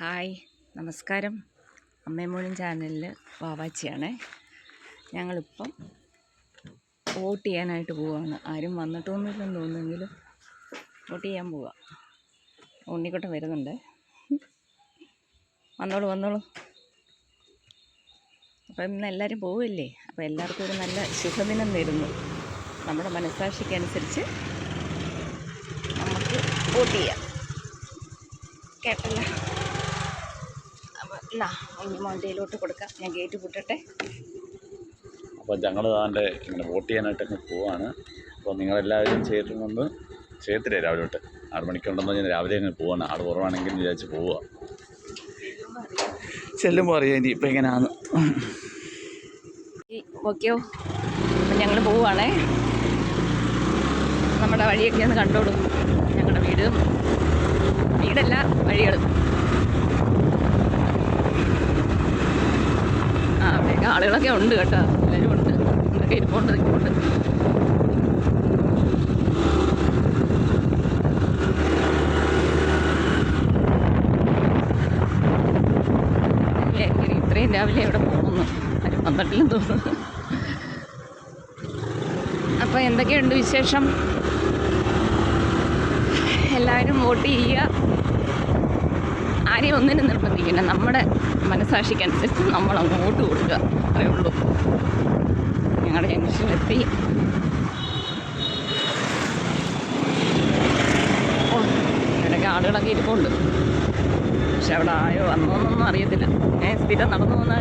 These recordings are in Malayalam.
ഹായ് നമസ്കാരം. അമ്മേമോളും ചാനലിൽ വാവാച്ചിയാണേ. ഞങ്ങളിപ്പം വോട്ട് ചെയ്യാനായിട്ട് പോവുകയാണ് ആരും വന്നിട്ടൊന്നുമില്ലെന്ന് തോന്നുന്നെങ്കിലും വോട്ട് ചെയ്യാൻ പോവാം. ഉണ്ണിക്കുട്ടൻ വരുന്നുണ്ട്. വന്നോളൂ വന്നോളൂ. അപ്പം ഇന്ന് എല്ലാവരും പോവില്ലേ? അപ്പോൾ എല്ലാവർക്കും ഒരു നല്ല ശുഭദിനം നേരുന്നു. നമ്മുടെ മനസ്സാക്ഷിക്കനുസരിച്ച് നമുക്ക് വോട്ട് ചെയ്യാം. കേട്ടല്ലോ. എന്നാ ഇനി കൊടുക്കാം. ഞാൻ ഗേറ്റ് പൂട്ടട്ടെ. അപ്പോൾ ഞങ്ങൾ താന്റെ ഇങ്ങനെ വോട്ട് ചെയ്യാനായിട്ട് അങ്ങ് പോവാണ്. അപ്പോൾ നിങ്ങളെല്ലാവരും ചെയ്തിട്ടുണ്ടെന്ന് ചേർത്തില്ലേ രാവിലെ തൊട്ട് ആറ് മണിക്കുണ്ടെന്ന് ഞാൻ രാവിലെ അങ്ങ് പോവാണ്. ആട് കുറവാണെങ്കിൽ വിചാരിച്ച് പോവുക ചെല്ലുമ്പോൾ അറിയാം ഇനി ഇപ്പം എങ്ങനെയാണ് ഓക്കെയോ? അപ്പം ഞങ്ങൾ പോവുകയാണേ നമ്മുടെ വഴിയൊക്കെ ഒന്ന് കണ്ടോളൂ. ഞങ്ങളുടെ വീടും. വീടല്ല വഴികൾ ആളുകളൊക്കെ ഉണ്ട് കേട്ടോ. എല്ലാവരും ഉണ്ട്. ഇവിടെ ഇരിപ്പുണ്ട് നിൽപ്പുണ്ട് ഇത്രയും രാവിലെ എവിടെ പോകണമെന്ന് ആരും വന്നിട്ടില്ലെന്ന് തോന്നുന്നു. അപ്പോൾ എന്തൊക്കെയുണ്ട് വിശേഷം? എല്ലാവരും വോട്ട് ചെയ്യുക. ആരെയും ഒന്നിനും നിർബന്ധിക്കില്ല. നമ്മുടെ മനസാക്ഷിക്കനുസരിച്ച് നമ്മൾ അങ്ങോട്ട് കൊടുക്കുക. അത്രയേ ഉള്ളൂ. ഞങ്ങളുടെ ജംഗ്ഷനിലെത്തി. ഓ ഇടയ്ക്ക് ആളുകളൊക്കെ ഇരിപ്പുണ്ട്. പക്ഷെ അവിടെ ആയോ വന്നോന്നൊന്നും അറിയത്തില്ല. ഞാൻ സ്ഥിരം നടന്നു പോകുന്ന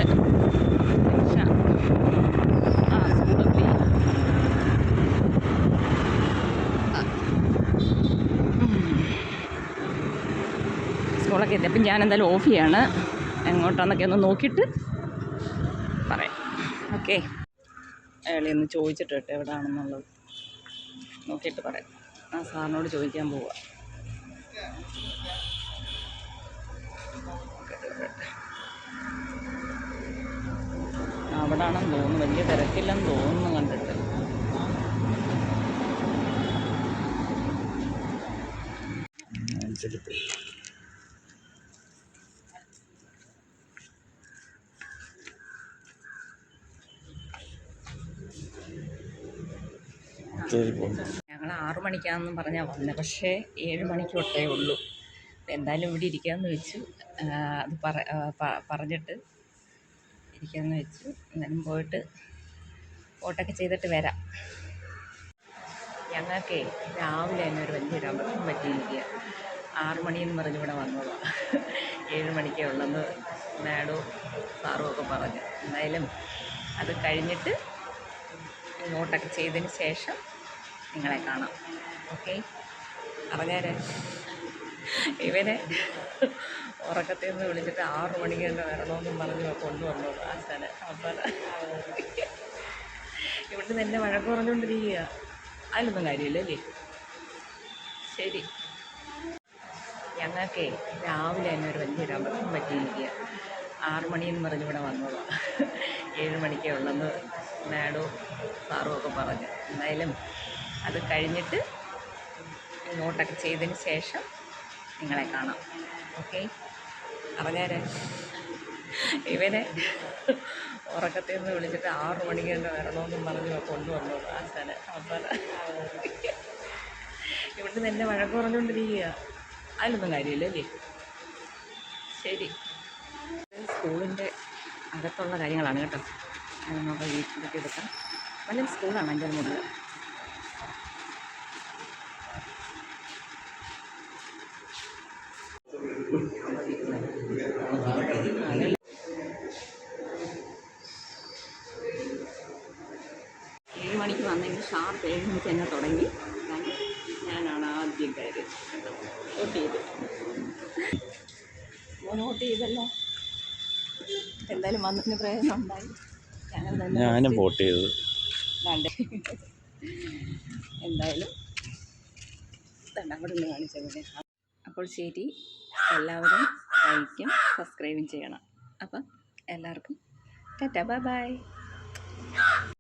സ്കൂളൊക്കെ എത്തി അപ്പം ഞാൻ എന്തായാലും ഓഫ് ചെയ്യാണ്. എങ്ങോട്ടാന്നൊക്കെ ഒന്ന് നോക്കിയിട്ട് പറയാം. ഓക്കെ അയാളെ ഒന്ന് ചോദിച്ചിട്ട് കേട്ടോ എവിടെയാണെന്നുള്ളത് നോക്കിയിട്ട് പറയാം. ആ സാറിനോട് ചോദിക്കാൻ പോവാ. അവിടെ ആണെന്ന് തോന്നുന്നു. വലിയ തിരക്കില്ലെന്ന് തോന്നുന്നു കണ്ടിട്ട്. ഞങ്ങൾ ആറു മണിക്കാണെന്നും പറഞ്ഞാൽ വന്നത് പക്ഷേ ഏഴ് മണിക്ക് തൊട്ടേ ഉള്ളൂ എന്തായാലും ഇവിടെ ഇരിക്കാമെന്ന് വെച്ചു. അത് പറഞ്ഞിട്ട് ഇരിക്കാമെന്ന് വെച്ചു. എന്നാലും പോയിട്ട് വോട്ടൊക്കെ ചെയ്തിട്ട് വരാം. ഞങ്ങൾക്ക് രാവിലെ തന്നെ ഒരു വലിയൊരു അബദ്ധം പറ്റിയിരിക്കുക ആറു മണിയെന്ന് പറഞ്ഞ് ഇവിടെ വന്നതാണ് ഏഴ് മണിക്കേ ഉള്ളെന്ന് മാഡവും സാറും ഒക്കെ പറഞ്ഞു. എന്തായാലും അത് കഴിഞ്ഞിട്ട് നോട്ടൊക്കെ ചെയ്തതിന് ശേഷം നിങ്ങളെ കാണാം. ഓക്കെ? അറിഞ്ഞേരെ? ഇവനെ ഉറക്കത്തിൽ നിന്ന് വിളിച്ചിട്ട് ആറ് മണിക്ക് തന്നെ വരണമെന്നും പറഞ്ഞ് കൊണ്ടുവന്നത്. ആശാന് അവസാനം ഇവിടുന്ന് എന്നെ വഴക്ക് പറഞ്ഞുകൊണ്ടിരിക്കുക അതിലൊന്നും കാര്യമില്ല അല്ലേ? ശരി. ഞങ്ങൾക്ക് രാവിലെ തന്നെ ഒരു വലിയൊരു അബദ്ധം പറ്റിയിരിക്കുക ആറ് മണിയെന്ന് പറഞ്ഞ് ഇവിടെ വന്നതാണ് ഏഴ് മണിക്കേ ഉള്ളെന്ന് മാഡവും സാറും ഒക്കെ പറഞ്ഞു. എന്തായാലും അത് കഴിഞ്ഞിട്ട് നോട്ടൊക്കെ ചെയ്തതിന് ശേഷം നിങ്ങളെ കാണാം. ഓക്കെ? അറിഞ്ഞാരെ ഇവനെ ഉറക്കത്തിൽ നിന്ന് വിളിച്ചിട്ട് ആറു മണിക്ക് തന്നെ വരണമെന്നും പറഞ്ഞ് കൊണ്ടുവന്നത്. സ്ഥലം. അവസാനം ഇവിടുന്ന് എന്നെ വഴക്ക് പറഞ്ഞുകൊണ്ടിരിക്കുക അതിലൊന്നും കാര്യമില്ല അല്ലേ? ശരി. സ്കൂളിന്റെ അകത്തുള്ള കാര്യങ്ങളാണ് കേട്ടോ. നമുക്ക് വീട്ടിലൊക്കെ എടുക്കാം. വല്ല സ്കൂളാണ് എന്റെ മുകളിൽ ഏഴ് മണിക്ക് വന്നെങ്കിൽ ഷാർപ്പ് ഏഴ് മണിക്ക് തന്നെ തുടങ്ങി. ഞാനാണ് ആദ്യം കയറി വോട്ട് ചെയ്ത്. വോട്ട് ചെയ്തല്ലോ. എന്തായാലും വന്നതിന് പ്രയോജനം ഉണ്ടായി. ഞാനും വോട്ട് ചെയ്തത് എന്തായാലും നിന്ന് കാണിച്ചത് അപ്പോൾ ശരി. എല്ലാവരും ലൈക്കും സബ്സ്ക്രൈബും ചെയ്യണം. അപ്പം എല്ലാവർക്കും ടാറ്റ ബൈ ബൈ.